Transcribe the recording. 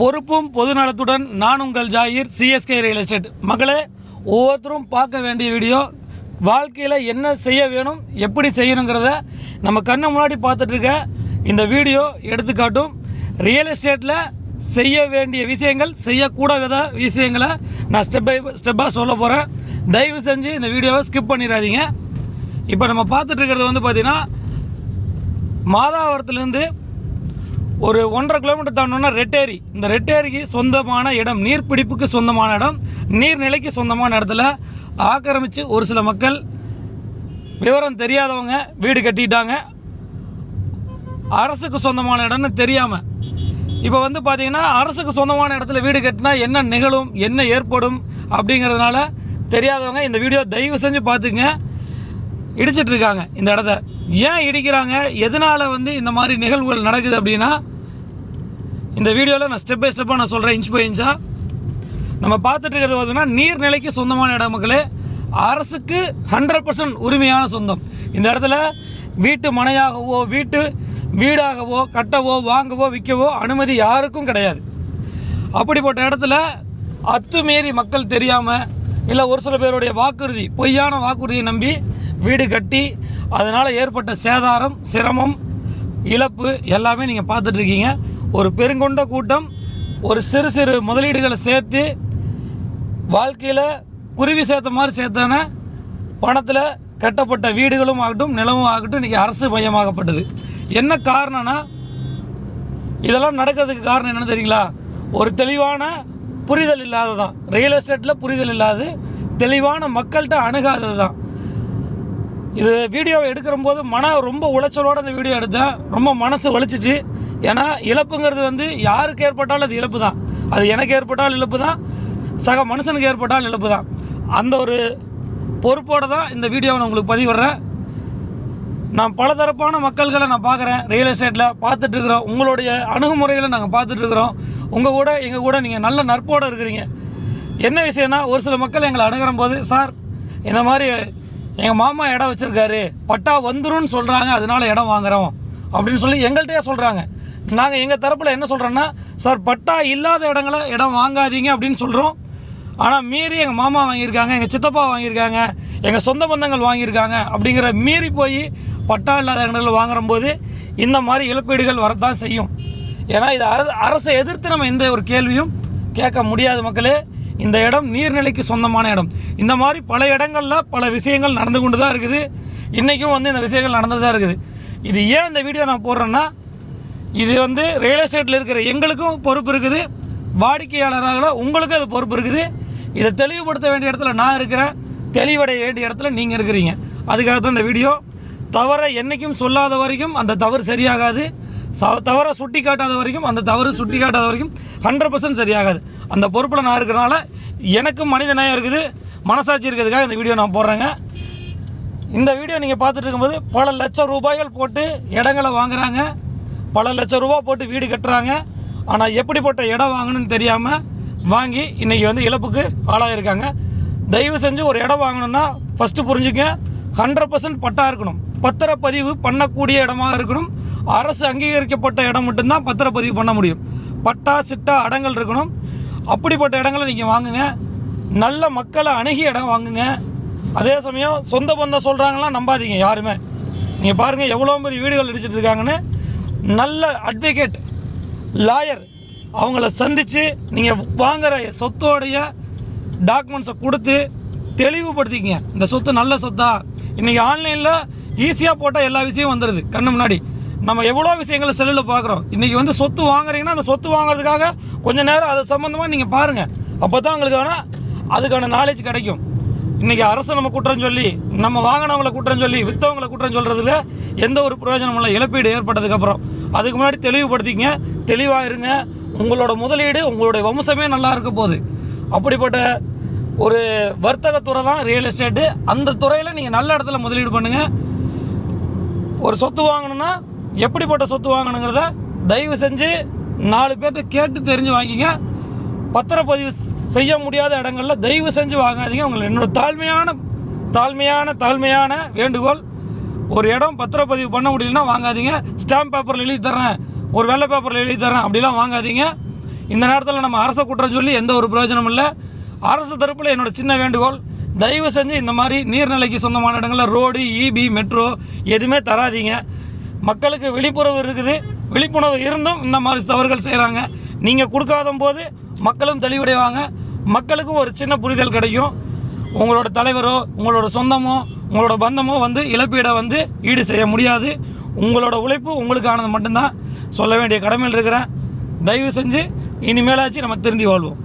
பொறுப்பும் பொதுநலத்துடன் நான் உங்கள் ஜாகிர் சிஎஸ்கே ரியல் எஸ்டேட் மகளே ஒவ்வொருத்தரும் பார்க்க வேண்டிய வீடியோ வாழ்க்கையில் என்ன செய்ய வேணும் எப்படி செய்யணுங்கிறத நம்ம கண்ணு முன்னாடி பார்த்துட்ருக்க இந்த வீடியோ எடுத்துக்காட்டும். ரியல் எஸ்டேட்டில் செய்ய வேண்டிய விஷயங்கள் செய்யக்கூடாத விஷயங்களை நான் ஸ்டெப் பை ஸ்டெப்பாக சொல்ல போகிறேன் தயவு செஞ்சு இந்த வீடியோவை ஸ்கிப் பண்ணிடாதீங்க. இப்போ நம்ம பார்த்துட்ருக்கிறது வந்து பார்த்திங்கன்னா மாதாவரத்துலேருந்து ஒரு ஒன்றரை கிலோமீட்டர் தாண்டோன்னா ரெட்டேரி இந்த ரெட்டேரிக்கு சொந்தமான இடம் நீர்பிடிப்புக்கு சொந்தமான இடம் நீர்நிலைக்கு சொந்தமான இடத்துல ஆக்கிரமித்து ஒரு சில மக்கள் விவரம் தெரியாதவங்க வீடு கட்டிட்டாங்க. அரசுக்கு சொந்தமான இடம்னு தெரியாமல் இப்போ வந்து பார்த்திங்கன்னா அரசுக்கு சொந்தமான இடத்துல வீடு கட்டினா என்ன நிகழும் என்ன ஏற்படும் அப்படிங்கிறதுனால தெரியாதவங்க இந்த வீடியோ தயவு செஞ்சு பார்த்துங்க இடிச்சிட்ருக்காங்க இந்த இடத்த. ஏன் இடிக்கிறாங்க? எதனால் வந்து இந்த மாதிரி நிகழ்வுகள் நடக்குது அப்படின்னா இந்த வீடியோவில் நான் ஸ்டெப் பை ஸ்டெப்பாக நான் சொல்கிறேன் இன்ச் பை இன்ச்சாக நம்ம பார்த்துட்டு இருக்கிறது பார்த்தீங்கன்னா நீர்நிலைக்கு சொந்தமான இடம் மக்களே. அரசுக்கு ஹண்ட்ரட் பர்சன்ட் உரிமையான சொந்தம். இந்த இடத்துல வீட்டு மனையாகவோ வீட்டு வீடாகவோ கட்டவோ வாங்கவோ விற்கவோ அனுமதி யாருக்கும் கிடையாது. அப்படிப்பட்ட இடத்துல அத்துமீறி மக்கள் தெரியாமல் இல்லை ஒரு சில பேருடைய வாக்குறுதி பொய்யான வாக்குறுதியை நம்பி வீடு கட்டி அதனால் ஏற்பட்ட சேதாரம் சிரமம் இழப்பு எல்லாமே நீங்கள் பார்த்துட்ருக்கீங்க ஒரு பெருங்கொண்ட கூட்டம் ஒரு சிறு சிறு முதலீடுகளை சேர்த்து வாழ்க்கையில் குருவி சேர்த்த மாதிரி சேர்த்தான பணத்தில் கட்டப்பட்ட வீடுகளும் ஆகட்டும் நிலமும் ஆகட்டும் இன்றைக்கி அரசு மையமாகப்பட்டது. என்ன காரணம்னா இதெல்லாம் நடக்கிறதுக்கு காரணம் என்னென்னு தெரியுங்களா? ஒரு தெளிவான புரிதல் இல்லாததான் ரியல் எஸ்டேட்டில் புரிதல் இல்லாது தெளிவான மக்கள்கிட்ட அணுகாதது தான் இது வீடியோவை எடுக்கிற போது மன ரொம்ப உளைச்சலோடு அந்த வீடியோ எடுத்தேன். ரொம்ப மனசு வலிச்சிச்சு. ஏன்னா இழப்புங்கிறது வந்து யாருக்கு ஏற்பட்டாலும் அது இழப்பு தான் அது எனக்கு ஏற்பட்டாலும் இழப்பு தான் சக மனுஷனுக்கு ஏற்பட்டாலும் இழப்பு தான் அந்த ஒரு பொறுப்போடு தான் இந்த வீடியோவை நான் உங்களுக்கு பதிவிடுறேன் நான் பலதரப்பான மக்கள்களை நான் பார்க்குறேன் ரியல் எஸ்டேட்டில் பார்த்துட்ருக்குறோம். உங்களுடைய அணுகுமுறைகளை நாங்கள் பார்த்துட்ருக்குறோம். உங்கள் கூட எங்கள் கூட நீங்கள் நல்ல நட்போடு இருக்கிறீங்க. என்ன விஷயம்னா ஒரு சில மக்கள் எங்களை அணுகிற போது சார் இந்த மாதிரி எங்கள் மாமா இடம் வச்சுருக்காரு. பட்டா வந்துடும் சொல்கிறாங்க அதனால இடம் வாங்குறோம். அப்படின்னு சொல்லி எங்கள்கிட்டயே சொல்கிறாங்க நாங்கள் எங்கள் தரப்பில் என்ன சொல்கிறோன்னா சார் பட்டா இல்லாத இடங்களை இடம் வாங்காதீங்க அப்படின்னு சொல்கிறோம் ஆனால் மீறி எங்கள் மாமா வாங்கியிருக்காங்க எங்கள் சித்தப்பா வாங்கியிருக்காங்க எங்கள் சொந்த பந்தங்கள் வாங்கியிருக்காங்க அப்படிங்கிற மீறி போய் பட்டா இல்லாத இடங்கள் வாங்குற போது இந்த மாதிரி இழப்பீடுகள் வரத்தான் செய்யும். ஏன்னா இது அரசு அரசை எதிர்த்து நம்ம எந்த ஒரு கேள்வியும் கேட்க முடியாது மக்களே. இந்த இடம் நீர்நிலைக்கு சொந்தமான இடம். இந்த மாதிரி பல இடங்களில் பல விஷயங்கள் நடந்து கொண்டு தான் இருக்குது. இன்றைக்கும் வந்து இந்த விஷயங்கள் நடந்து தான் இருக்குது. இது ஏன் இந்த வீடியோ நான் போடுறேன்னா இது வந்து ரியல் எஸ்டேட்டில் இருக்கிற எங்களுக்கும் பொறுப்பு இருக்குது. வாடிக்கையாளராக உங்களுக்கும் அது பொறுப்பு இருக்குது. இதை தெளிவுபடுத்த வேண்டிய இடத்துல நான் இருக்கிறேன். தெளிவடைய வேண்டிய இடத்துல நீங்கள் இருக்கிறீங்க. அதுக்காக தான் இந்த வீடியோ. தவறை என்றைக்கும் சொல்லாத வரைக்கும் அந்த தவறு சரியாகாது. ச தவறை சுட்டி காட்டாத வரைக்கும் அந்த தவறு சுட்டி காட்டாத வரைக்கும் ஹண்ட்ரட் பர்சன்ட் சரியாகாது. அந்த பொறுப்பில் நான் இருக்கிறனால எனக்கும் மனித நேயம் இருக்குது. மனசாட்சி இருக்கிறதுக்காக இந்த வீடியோ நான் போடுறேங்க. இந்த வீடியோ நீங்கள் பார்த்துட்டு இருக்கும்போது பல லட்சம் ரூபாய்கள் போட்டு இடங்களை வாங்குறாங்க. பல லட்சம் ரூபா போட்டு வீடு கட்டுறாங்க. ஆனால் எப்படிப்பட்ட இடம் வாங்கணும்னு தெரியாமல் வாங்கி இன்றைக்கி வந்து இழப்புக்கு ஆளாயிருக்காங்க. தயவு செஞ்சு ஒரு இடம் வாங்கணும்னா ஃபஸ்ட்டு புரிஞ்சுக்க. ஹண்ட்ரட் பர்சன்ட் பட்டா இருக்கணும். பத்திரப்பதிவு பண்ணக்கூடிய இடமாக இருக்கணும். அரசு அங்கீகரிக்கப்பட்ட இடம் மட்டும்தான் பத்திரப்பதிவு பண்ண முடியும். பட்டா சிட்டா இடங்கள் இருக்கணும். அப்படிப்பட்ட இடங்களை நீங்கள் வாங்குங்க. நல்ல மக்களை அணுகிய இடம் வாங்குங்க. அதே சமயம் சொந்த பந்தம் சொல்கிறாங்களாம் நம்பாதீங்க யாருமே. நீங்கள் பாருங்கள் எவ்வளோ பெரிய வீடுகள் அடிச்சிட்டு இருக்காங்கன்னு. நல்ல அட்வொகேட் லாயர் அவங்கள சந்தித்து நீங்கள் வாங்குகிற சொத்தோடைய டாக்குமெண்ட்ஸை கொடுத்து தெளிவுபடுத்திக்கங்க. இந்த சொத்து நல்ல சொத்தா? இன்றைக்கி ஆன்லைனில் ஈஸியாக போட்டால் எல்லா விஷயமும் வந்துடுது கண்ணு முன்னாடி. நம்ம எவ்வளோ விஷயங்களை செல்லில் பார்க்குறோம் இன்றைக்கி வந்து சொத்து வாங்குறீங்கன்னா அந்த சொத்து வாங்குறதுக்காக கொஞ்சம் நேரம் அது சம்மந்தமாக நீங்கள் பாருங்கள் அப்போ தான் உங்களுக்கு வேணால் அதுக்கான நாலேஜ் கிடைக்கும். இன்றைக்கி அரசு நம்ம குற்றம் சொல்லி நம்ம வாங்கினவங்களை குற்றம் சொல்லி விற்றவங்களை குற்றம் சொல்கிறதுல எந்த ஒரு பிரயோஜனம் இல்லை. இழப்பீடு ஏற்பட்டதுக்கப்புறம் அதுக்கு முன்னாடி தெளிவுபடுத்திக்கங்க. தெளிவாக இருங்க உங்களோட முதலீடு உங்களுடைய வம்சமே நல்லா இருக்க போகுது. அப்படிப்பட்ட ஒரு வர்த்தகத்துறை தான் ரியல் எஸ்டேட்டு அந்த துறையில் நீங்கள் நல்ல இடத்துல முதலீடு பண்ணுங்கள் ஒரு சொத்து வாங்கணுன்னா எப்படிப்பட்ட சொத்து வாங்கணுங்கிறத தயவு செஞ்சு நாலு பேர்கிட்ட கேட்டு தெரிஞ்சு வாங்கிங்க பத்திரப்பதிவு செய்ய முடியாத இடங்களில் தயவு செஞ்சு வாங்காதீங்க. உங்களை என்னோட தாழ்மையான தாழ்மையான தாழ்மையான வேண்டுகோள். ஒரு இடம் பத்திரப்பதிவு பண்ண முடியலன்னா வாங்காதீங்க. ஸ்டாம்ப் பேப்பரில் எழுதி தரேன் ஒரு வெள்ளை பேப்பரில் எழுதி தரேன் அப்படிலாம் வாங்காதீங்க. இந்த நேரத்தில் நம்ம அரசை குற்றம் சொல்லி எந்த ஒரு பிரயோஜனமும் இல்லை. அரசு தரப்பில் என்னோடய சின்ன வேண்டுகோள். தயவு செஞ்சு இந்த மாதிரி நீர்நிலைக்கு சொந்தமான இடங்களில் ரோடு இபி மெட்ரோ எதுவுமே தராதீங்க. மக்களுக்கு விழிப்புணர்வு இருக்குது. விழிப்புணர்வு இருந்தும் இந்த மாதிரி தவறுகள் செய்கிறாங்க நீங்கள் கொடுக்காத போது மக்களும் தெளிவடைவாங்க. மக்களுக்கும் ஒரு சின்ன புரிதல் கிடைக்கும். உங்களோட தலைவரோ உங்களோட சொந்தமோ உங்களோட பந்தமோ வந்து இழப்பீடை வந்து ஈடு செய்ய முடியாது. உங்களோட உழைப்பு உங்களுக்கானது மட்டும்தான். சொல்ல வேண்டிய கடமையில் இருக்கிறேன். தயவு செஞ்சு இனிமேலாச்சு நம்ம திருந்தி வாழ்வோம்.